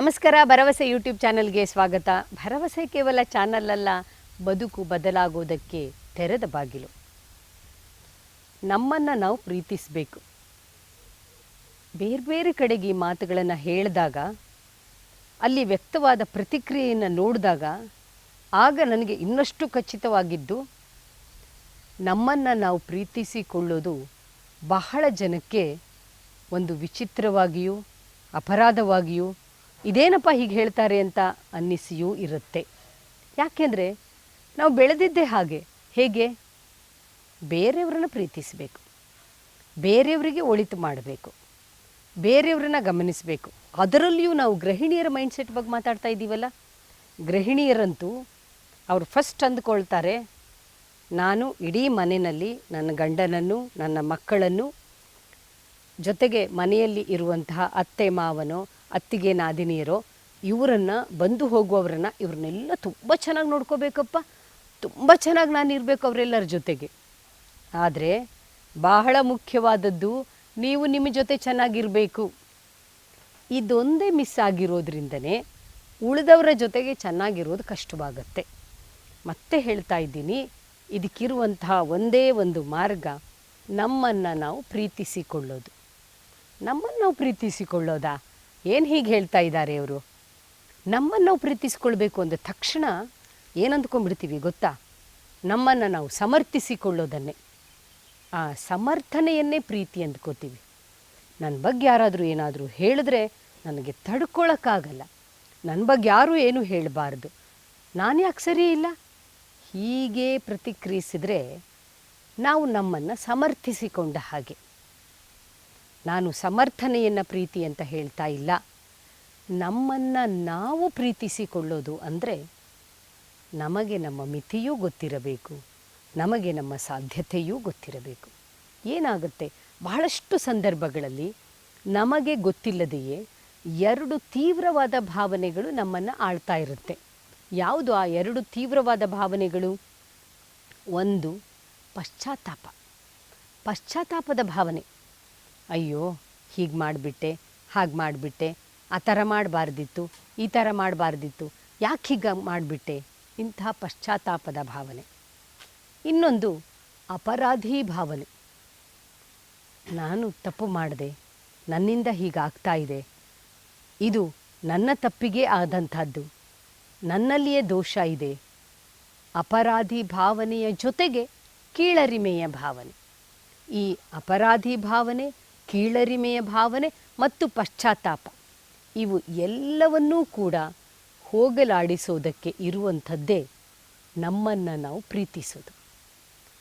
ನಮಸ್ಕಾರ, ಭರವಸೆ ಯೂಟ್ಯೂಬ್ ಚಾನಲ್ಗೆ ಸ್ವಾಗತ. ಭರವಸೆ ಕೇವಲ ಚಾನಲ್ ಅಲ್ಲ ಬದುಕು ಬದಲಾಗೋದಕ್ಕೆ ತೆರೆದ ಬಾಗಿಲು. ನಮ್ಮನ್ನು ನಾವು ಪ್ರೀತಿಸಬೇಕು. ಬೇರೆ ಬೇರೆ ಕಡೆಗೆ ಈ ಮಾತುಗಳನ್ನು ಹೇಳಿದಾಗ, ಅಲ್ಲಿ ವ್ಯಕ್ತವಾದ ಪ್ರತಿಕ್ರಿಯೆಯನ್ನು ನೋಡಿದಾಗ, ಆಗ ನನಗೆ ಇನ್ನಷ್ಟು ಖಚಿತವಾಗಿದ್ದು, ನಮ್ಮನ್ನು ನಾವು ಪ್ರೀತಿಸಿಕೊಳ್ಳೋದು ಬಹಳ ಜನಕ್ಕೆ ಒಂದು ವಿಚಿತ್ರವಾಗಿಯೂ, ಅಪರಾಧವಾಗಿಯೂ ಇದೇನಪ್ಪ ಹೀಗೆ ಹೇಳ್ತಾರೆ ಅಂತ ಅನ್ನಿಸಿಯೂ ಇರುತ್ತೆ. ಯಾಕೆಂದರೆ ನಾವು ಬೆಳೆದಿದ್ದೇ ಹಾಗೆ. ಹೇಗೆ? ಬೇರೆಯವ್ರನ್ನ ಪ್ರೀತಿಸಬೇಕು. ಬೇರೆಯವರಿಗೆ ಒಳಿತು ಮಾಡಬೇಕು. ಬೇರೆಯವ್ರನ್ನ ಗಮನಿಸಬೇಕು. ಅದರಲ್ಲಿಯೂ ನಾವು ಗೃಹಿಣಿಯರ ಮೈಂಡ್ಸೆಟ್ ಬಗ್ಗೆ ಮಾತಾಡ್ತಾ ಇದ್ದೀವಲ್ಲ? ಗೃಹಿಣಿಯರಂತೂ ಅವರು ಫಸ್ಟ್ ಅಂದ್ಕೊಳ್ತಾರೆ, ನಾನು ಇಡೀ ಮನೆಯಲ್ಲಿ ನನ್ನ ಗಂಡನನ್ನು, ನನ್ನ ಮಕ್ಕಳನ್ನು, ಜೊತೆಗೆ ಮನೆಯಲ್ಲಿ ಇರುವಂತಹ ಅತ್ತೆ, ಮಾವನೋ ಅತ್ತಿಗೆ ನಾದಿನಿಯರೋ, ಇವರನ್ನು ಬಂದು ಹೋಗುವವರನ್ನು ಇವ್ರನ್ನೆಲ್ಲ ತುಂಬ ಚೆನ್ನಾಗಿ ನೋಡ್ಕೋಬೇಕಪ್ಪ. ತುಂಬ ಚೆನ್ನಾಗಿ ನಾನು ಇರಬೇಕು ಅವರೆಲ್ಲರ ಜೊತೆಗೆ. ಆದರೆ ಬಹಳ ಮುಖ್ಯವಾದದ್ದು ನೀವು ನಿಮ್ಮ ಜೊತೆ ಚೆನ್ನಾಗಿರಬೇಕು. ಇದೊಂದೇ ಮಿಸ್ ಆಗಿರೋದ್ರಿಂದನೇ ಉಳಿದವರ ಜೊತೆಗೆ ಚೆನ್ನಾಗಿರೋದು ಕಷ್ಟವಾಗತ್ತೆ. ಮತ್ತೆ ಹೇಳ್ತಾ ಇದ್ದೀನಿ, ಇದಕ್ಕಿರುವಂತಹ ಒಂದೇ ಒಂದು ಮಾರ್ಗ ನಮ್ಮನ್ನು ನಾವು ಪ್ರೀತಿಸಿಕೊಳ್ಳೋದು. ನಮ್ಮನ್ನು ನಾವು ಪ್ರೀತಿಸಿಕೊಳ್ಳೋದಾ? ಏನು ಹೀಗೆ ಹೇಳ್ತಾ ಇದ್ದಾರೆ ಅವರು? ನಮ್ಮನ್ನು ನಾವು ಪ್ರೀತಿಸ್ಕೊಳ್ಬೇಕು ಅಂದ ತಕ್ಷಣ ಏನಂದ್ಕೊಂಡ್ಬಿಡ್ತೀವಿ ಗೊತ್ತಾ? ನಮ್ಮನ್ನು ನಾವು ಸಮರ್ಥಿಸಿಕೊಳ್ಳೋದನ್ನೇ. ಆ ಸಮರ್ಥನೆಯನ್ನೇ ಪ್ರೀತಿ ಅಂದ್ಕೋತೀವಿ. ನನ್ನ ಬಗ್ಗೆ ಯಾರಾದರೂ ಏನಾದರೂ ಹೇಳಿದ್ರೆ ನನಗೆ ತಡ್ಕೊಳಕ್ಕಾಗಲ್ಲ. ನನ್ನ ಬಗ್ಗೆ ಯಾರೂ ಏನೂ ಹೇಳಬಾರ್ದು. ನಾನು ಯಾಕೆ ಸರಿ ಇಲ್ಲ? ಹೀಗೆ ಪ್ರತಿಕ್ರಿಯಿಸಿದರೆ ನಾವು ನಮ್ಮನ್ನು ಸಮರ್ಥಿಸಿಕೊಂಡ ಹಾಗೆ. ನಾನು ಸಮರ್ಥನೆಯನ್ನು ಪ್ರೀತಿ ಅಂತ ಹೇಳ್ತಾ ಇಲ್ಲ. ನಮ್ಮನ್ನು ನಾವು ಪ್ರೀತಿಸಿಕೊಳ್ಳೋದು ಅಂದರೆ ನಮಗೆ ನಮ್ಮ ಮಿತಿಯೂ ಗೊತ್ತಿರಬೇಕು, ನಮಗೆ ನಮ್ಮ ಸಾಧ್ಯತೆಯೂ ಗೊತ್ತಿರಬೇಕು. ಏನಾಗುತ್ತೆ? ಬಹಳಷ್ಟು ಸಂದರ್ಭಗಳಲ್ಲಿ ನಮಗೆ ಗೊತ್ತಿಲ್ಲದೆಯೇ ಎರಡು ತೀವ್ರವಾದ ಭಾವನೆಗಳು ನಮ್ಮನ್ನು ಆಳ್ತಾ ಇರುತ್ತೆ. ಯಾವುದು ಆ ಎರಡು ತೀವ್ರವಾದ ಭಾವನೆಗಳು? ಒಂದು ಪಶ್ಚಾತ್ತಾಪ. ಪಶ್ಚಾತ್ತಾಪದ ಭಾವನೆ. ಅಯ್ಯೋ, ಹೀಗೆ ಮಾಡಿಬಿಟ್ಟೆ, ಹಾಗೆ ಮಾಡಿಬಿಟ್ಟೆ, ಆ ಥರ ಮಾಡಬಾರ್ದಿತ್ತು, ಈ ಥರ ಮಾಡಬಾರ್ದಿತ್ತು, ಯಾಕೆ ಹೀಗೆ ಮಾಡಿಬಿಟ್ಟೆ? ಇಂಥ ಪಶ್ಚಾತ್ತಾಪದ ಭಾವನೆ. ಇನ್ನೊಂದು ಅಪರಾಧಿ ಭಾವನೆ. ನಾನು ತಪ್ಪು ಮಾಡಿದೆ, ನನ್ನಿಂದ ಹೀಗಾಗ್ತಾ ಇದೆ. ಇದು ನನ್ನ ತಪ್ಪಿಗೆ ಆದಂಥದ್ದು. ನನ್ನಲ್ಲಿಯೇ ದೋಷ ಇದೆ. ಅಪರಾಧಿ ಭಾವನೆಯ ಜೊತೆಗೆ ಕೀಳರಿಮೆಯ ಭಾವನೆ. ಈ ಅಪರಾಧಿ ಭಾವನೆ ಕೀಳರಿಮೆಯ ಭಾವನೆ ಮತ್ತು ಪಶ್ಚಾತ್ತಾಪ. ಇವು ಎಲ್ಲವನ್ನೂ ಕೂಡ ಹೋಗಲಾಡಿಸೋದಕ್ಕೆ ಇರುವಂಥದ್ದೇ ನಮ್ಮನ್ನು ನಾವು ಪ್ರೀತಿಸೋದು.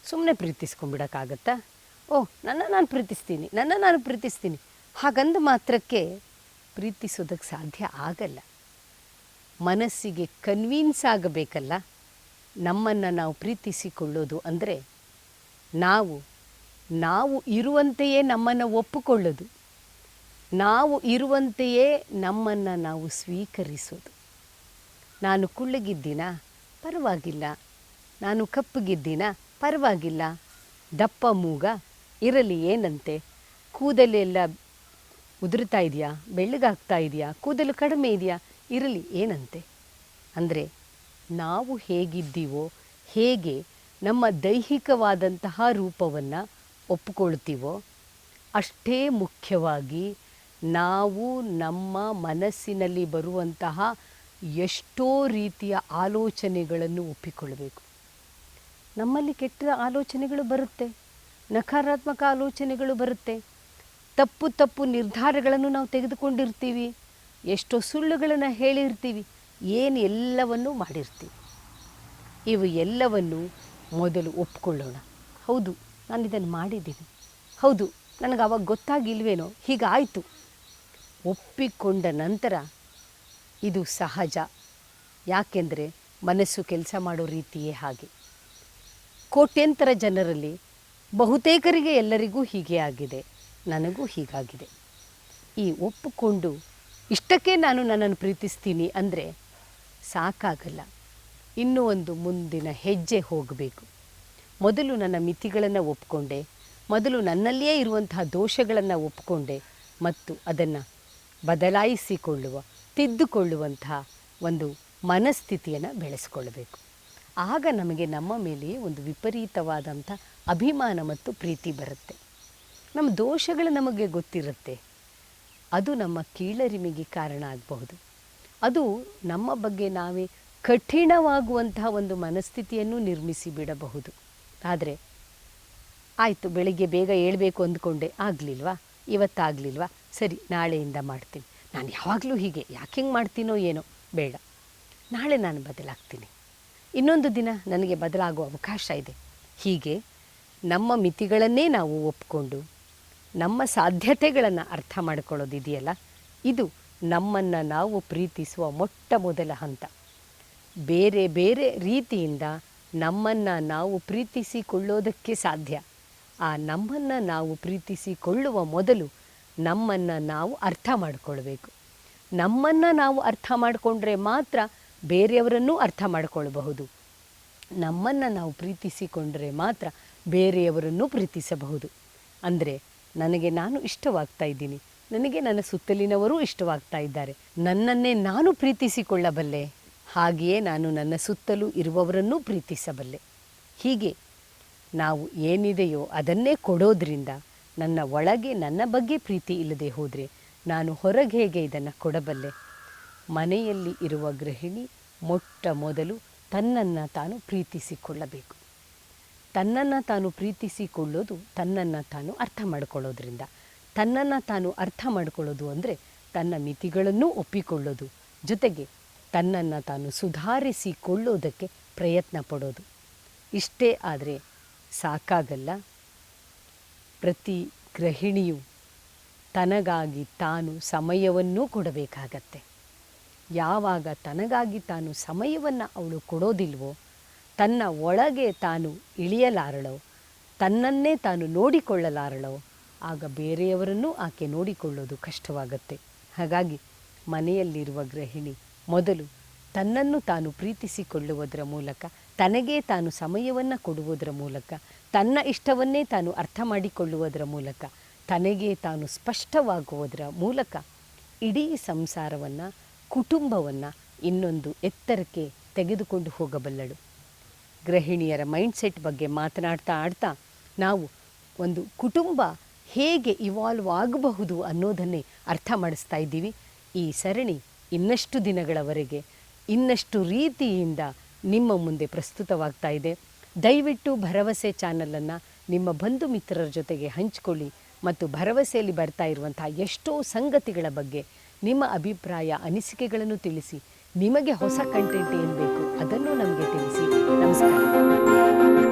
ಸುಮ್ಮನೆ ಪ್ರೀತಿಸ್ಕೊಂಡ್ಬಿಡೋಕ್ಕಾಗತ್ತಾ? ಓ, ನನ್ನ ನಾನು ಪ್ರೀತಿಸ್ತೀನಿ, ನನ್ನ ನಾನು ಪ್ರೀತಿಸ್ತೀನಿ. ಹಾಗಂದ ಮಾತ್ರಕ್ಕೆ ಪ್ರೀತಿಸೋದಕ್ಕೆ ಸಾಧ್ಯ ಆಗಲ್ಲ. ಮನಸ್ಸಿಗೆ ಕನ್ವೀನ್ಸ್ ಆಗಬೇಕಲ್ಲ. ನಮ್ಮನ್ನು ನಾವು ಪ್ರೀತಿಸಿಕೊಳ್ಳೋದು ಅಂದರೆ ನಾವು ನಾವು ಇರುವಂತೆಯೇ ನಮ್ಮನ್ನು ಒಪ್ಪಿಕೊಳ್ಳೋದು. ನಾವು ಇರುವಂತೆಯೇ ನಮ್ಮನ್ನು ನಾವು ಸ್ವೀಕರಿಸೋದು. ನಾನು ಕುಳ್ಳಗಿದ್ದೀನ? ಪರವಾಗಿಲ್ಲ. ನಾನು ಕಪ್ಪಗಿದ್ದೀನ? ಪರವಾಗಿಲ್ಲ. ದಪ್ಪ ಮೂಗ, ಇರಲಿ ಏನಂತೆ? ಕೂದಲೆಲ್ಲ ಉದುರ್ತಾ ಇದೆಯಾ? ಬೆಳ್ಳಗಾಗ್ತಾ ಇದೆಯಾ? ಕೂದಲು ಕಡಿಮೆ ಇದೆಯಾ? ಇರಲಿ ಏನಂತೆ? ಅಂದರೆ ನಾವು ಹೇಗಿದ್ದೀವೋ ಹೇಗೆ ನಮ್ಮ ದೈಹಿಕವಾದಂತಹ ರೂಪವನ್ನು ಒಪ್ಪಿಕೊಳ್ತೀವೋ ಅಷ್ಟೇ ಮುಖ್ಯವಾಗಿ ನಾವು ನಮ್ಮ ಮನಸ್ಸಿನಲ್ಲಿ ಬರುವಂತಹ ಎಷ್ಟೋ ರೀತಿಯ ಆಲೋಚನೆಗಳನ್ನು ಒಪ್ಪಿಕೊಳ್ಳಬೇಕು. ನಮ್ಮಲ್ಲಿ ಕೆಟ್ಟ ಆಲೋಚನೆಗಳು ಬರುತ್ತೆ, ನಕಾರಾತ್ಮಕ ಆಲೋಚನೆಗಳು ಬರುತ್ತೆ, ತಪ್ಪು ತಪ್ಪು ನಿರ್ಧಾರಗಳನ್ನು ನಾವು ತೆಗೆದುಕೊಂಡಿರ್ತೀವಿ, ಎಷ್ಟೋ ಸುಳ್ಳುಗಳನ್ನು ಹೇಳಿರ್ತೀವಿ, ಏನು ಎಲ್ಲವನ್ನು ಮಾಡಿರ್ತೀವಿ. ಇವು ಎಲ್ಲವನ್ನು ಮೊದಲು ಒಪ್ಪಿಕೊಳ್ಳೋಣ. ಹೌದು. ನಾನು ಇದನ್ನು ಮಾಡಿದ್ದೀನಿ. ಹೌದು, ನನಗೆ ಅವಾಗ ಗೊತ್ತಾಗಿಲ್ವೇನೋ, ಹೀಗಾಯಿತು. ಒಪ್ಪಿಕೊಂಡ ನಂತರ ಇದು ಸಹಜ. ಯಾಕೆಂದರೆ ಮನಸ್ಸು ಕೆಲಸ ಮಾಡೋ ರೀತಿಯೇ ಹಾಗೆ. ಕೋಟ್ಯಂತರ ಜನರಲ್ಲಿ ಬಹುತೇಕರಿಗೆ ಎಲ್ಲರಿಗೂ ಹೀಗೆ ಆಗಿದೆ. ನನಗೂ ಹೀಗಾಗಿದೆ. ಈ ಒಪ್ಪಿಕೊಂಡು ಇಷ್ಟಕ್ಕೆ ನಾನು ನನ್ನನ್ನು ಪ್ರೀತಿಸ್ತೀನಿ ಅಂದರೆ ಸಾಕಾಗಲ್ಲ. ಇನ್ನೂ ಒಂದು ಮುಂದಿನ ಹೆಜ್ಜೆ ಹೋಗಬೇಕು. ಮೊದಲು ನನ್ನ ಮಿತಿಗಳನ್ನು ಒಪ್ಪಿಕೊಂಡೆ ಮೊದಲು ನನ್ನಲ್ಲಿಯೇ ಇರುವಂತಹ ದೋಷಗಳನ್ನು ಒಪ್ಪಿಕೊಂಡೆ ಮತ್ತು ಅದನ್ನು ಬದಲಾಯಿಸಿಕೊಳ್ಳುವ ತಿದ್ದುಕೊಳ್ಳುವಂತಹ ಒಂದು ಮನಸ್ಥಿತಿಯನ್ನು ಬೆಳೆಸ್ಕೊಳ್ಬೇಕು. ಆಗ ನಮಗೆ ನಮ್ಮ ಮೇಲೆಯೇ ಒಂದು ವಿಪರೀತವಾದಂಥ ಅಭಿಮಾನ ಮತ್ತು ಪ್ರೀತಿ ಬರುತ್ತೆ. ನಮ್ಮ ದೋಷಗಳು ನಮಗೆ ಗೊತ್ತಿರುತ್ತೆ. ಅದು ನಮ್ಮ ಕೀಳರಿಮೆಗೆ ಕಾರಣ ಆಗಬಹುದು. ಅದು ನಮ್ಮ ಬಗ್ಗೆ ನಾವೇ ಕಠಿಣವಾಗುವಂತಹ ಒಂದು ಮನಸ್ಥಿತಿಯನ್ನು ನಿರ್ಮಿಸಿ ಬಿಡಬಹುದು. ಆದರೆ, ಆಯಿತು, ಬೆಳಿಗ್ಗೆ ಬೇಗ ಏಳಬೇಕು ಅಂದ್ಕೊಂಡೆ. ಆಗಲಿಲ್ವಾ? ಇವತ್ತಾಗಲಿಲ್ವಾ? ಸರಿ, ನಾಳೆಯಿಂದ ಮಾಡ್ತೀನಿ. ನಾನು ಯಾವಾಗಲೂ ಹೀಗೆ, ಯಾಕೆ ಹಿಂಗೆ ಮಾಡ್ತೀನೋ ಏನೋ, ಬೇಡ. ನಾಳೆ ನಾನು ಬದಲಾಗ್ತೀನಿ. ಇನ್ನೊಂದು ದಿನ ನನಗೆ ಬದಲಾಗುವ ಅವಕಾಶ ಇದೆ. ಹೀಗೆ ನಮ್ಮ ಮಿತಿಗಳನ್ನೇ ನಾವು ಒಪ್ಕೊಂಡು, ನಮ್ಮ ಸಾಧ್ಯತೆಗಳನ್ನು ಅರ್ಥ ಮಾಡ್ಕೊಳ್ಳೋದಿದೆಯಲ್ಲ, ಇದು ನಮ್ಮನ್ನು ನಾವು ಪ್ರೀತಿಸುವ ಮೊಟ್ಟ ಮೊದಲ ಹಂತ. ಬೇರೆ ಬೇರೆ ರೀತಿಯಿಂದ ನಮ್ಮನ್ನು ನಾವು ಪ್ರೀತಿಸಿಕೊಳ್ಳೋದಕ್ಕೆ ಸಾಧ್ಯ. ಆ ನಮ್ಮನ್ನು ನಾವು ಪ್ರೀತಿಸಿಕೊಳ್ಳುವ ಮೊದಲು ನಮ್ಮನ್ನು ನಾವು ಅರ್ಥ ಮಾಡಿಕೊಳ್ಬೇಕು. ನಮ್ಮನ್ನು ನಾವು ಅರ್ಥ ಮಾಡಿಕೊಂಡ್ರೆ ಮಾತ್ರ ಬೇರೆಯವರನ್ನೂ ಅರ್ಥ ಮಾಡಿಕೊಳ್ಳಬಹುದು ನಮ್ಮನ್ನು ನಾವು ಪ್ರೀತಿಸಿಕೊಂಡ್ರೆ ಮಾತ್ರ ಬೇರೆಯವರನ್ನು ಪ್ರೀತಿಸಬಹುದು. ಅಂದರೆ ನನಗೆ ನಾನು ಇಷ್ಟವಾಗ್ತಾ ಇದ್ದೀನಿ. ನನಗೆ ನನ್ನ ಸುತ್ತಲಿನವರೂ ಇಷ್ಟವಾಗ್ತಾ ಇದ್ದಾರೆ. ನನ್ನನ್ನೇ ನಾನು ಪ್ರೀತಿಸಿಕೊಳ್ಳಬಲ್ಲೆ? ಹಾಗೆಯೇ ನಾನು ನನ್ನ ಸುತ್ತಲೂ ಇರುವವರನ್ನೂ ಪ್ರೀತಿಸಬಲ್ಲೆ. ಹೀಗೆ ನಾವು ಏನಿದೆಯೋ ಅದನ್ನೇ ಕೊಡೋದ್ರಿಂದ ನನ್ನ ಒಳಗೆ ನನ್ನ ಬಗ್ಗೆ ಪ್ರೀತಿ ಇಲ್ಲದೆ ಹೋದರೆ ನಾನು ಹೊರಗೆ ಹೇಗೆ ಇದನ್ನು ಕೊಡಬಲ್ಲೆ? ಮನೆಯಲ್ಲಿ ಇರುವ ಗೃಹಿಣಿ ಮೊಟ್ಟ ಮೊದಲು ತನ್ನನ್ನು ತಾನು ಪ್ರೀತಿಸಿಕೊಳ್ಳಬೇಕು. ತನ್ನನ್ನು ತಾನು ಪ್ರೀತಿಸಿಕೊಳ್ಳೋದು ತನ್ನನ್ನು ತಾನು ಅರ್ಥ ಮಾಡಿಕೊಳ್ಳೋದ್ರಿಂದ. ತನ್ನನ್ನು ತಾನು ಅರ್ಥ ಮಾಡಿಕೊಳ್ಳೋದು ಅಂದರೆ ತನ್ನ ಮಿತಿಗಳನ್ನು ಒಪ್ಪಿಕೊಳ್ಳೋದು. ಜೊತೆಗೆ ತನ್ನನ್ನು ತಾನು ಸುಧಾರಿಸಿಕೊಳ್ಳೋದಕ್ಕೆ ಪ್ರಯತ್ನ ಪಡೋದು. ಇಷ್ಟೇ ಆದರೆ ಸಾಕಾಗಲ್ಲ. ಪ್ರತಿ ಗೃಹಿಣಿಯು ತನಗಾಗಿ ತಾನು ಸಮಯವನ್ನೂ ಕೊಡಬೇಕಾಗತ್ತೆ. ಯಾವಾಗ ತನಗಾಗಿ ತಾನು ಸಮಯವನ್ನು ಅವಳು ಕೊಡೋದಿಲ್ವೋ, ತನ್ನ ಒಳಗೆ ತಾನು ಇಳಿಯಲಾರಳೋ, ತನ್ನನ್ನೇ ತಾನು ನೋಡಿಕೊಳ್ಳಲಾರಳೋ, ಆಗ ಬೇರೆಯವರನ್ನೂ ಆಕೆ ನೋಡಿಕೊಳ್ಳೋದು ಕಷ್ಟವಾಗತ್ತೆ. ಹಾಗಾಗಿ ಮನೆಯಲ್ಲಿರುವ ಗೃಹಿಣಿ ಮೊದಲು ತನ್ನನ್ನು ತಾನು ಪ್ರೀತಿಸಿಕೊಳ್ಳುವುದರ ಮೂಲಕ, ತನಗೇ ತಾನು ಸಮಯವನ್ನು ಕೊಡುವುದರ ಮೂಲಕ, ತನ್ನ ಇಷ್ಟವನ್ನೇ ತಾನು ಅರ್ಥ ಮಾಡಿಕೊಳ್ಳುವುದರ ಮೂಲಕ, ತನಗೆ ತಾನು ಸ್ಪಷ್ಟವಾಗುವುದರ ಮೂಲಕ ಇಡೀ ಸಂಸಾರವನ್ನು, ಕುಟುಂಬವನ್ನು ಇನ್ನೊಂದು ಎತ್ತರಕ್ಕೆ ತೆಗೆದುಕೊಂಡು ಹೋಗಬಲ್ಲಳು. ಗೃಹಿಣಿಯರ ಮೈಂಡ್ಸೆಟ್ ಬಗ್ಗೆ ಮಾತನಾಡ್ತಾ ಆಡ್ತಾ ನಾವು ಒಂದು ಕುಟುಂಬ ಹೇಗೆ ಇವಾಲ್ವ್ ಆಗಬಹುದು ಅನ್ನೋದನ್ನೇ ಅರ್ಥ ಮಾಡಿಸ್ತಾ ಇದ್ದೀವಿ. ಈ ಸರಣಿ ಇನ್ನಷ್ಟು ದಿನಗಳವರೆಗೆ, ಇನ್ನಷ್ಟು ರೀತಿಯಿಂದ ನಿಮ್ಮ ಮುಂದೆ ಪ್ರಸ್ತುತವಾಗ್ತಾ ಇದೆ. ದಯವಿಟ್ಟು ಭರವಸೆ ಚಾನಲನ್ನು ನಿಮ್ಮ ಬಂಧು ಮಿತ್ರರ ಜೊತೆಗೆ ಹಂಚಿಕೊಳ್ಳಿ ಮತ್ತು ಭರವಸೆಯಲ್ಲಿ ಬರ್ತಾ ಇರುವಂತಹ ಎಷ್ಟೋ ಸಂಗತಿಗಳ ಬಗ್ಗೆ ನಿಮ್ಮ ಅಭಿಪ್ರಾಯ, ಅನಿಸಿಕೆಗಳನ್ನು ತಿಳಿಸಿ. ನಿಮಗೆ ಹೊಸ ಕಂಟೆಂಟ್ ಏನು ಬೇಕು ಅದನ್ನು ನಮಗೆ ತಿಳಿಸಿ. ನಮಸ್ಕಾರ.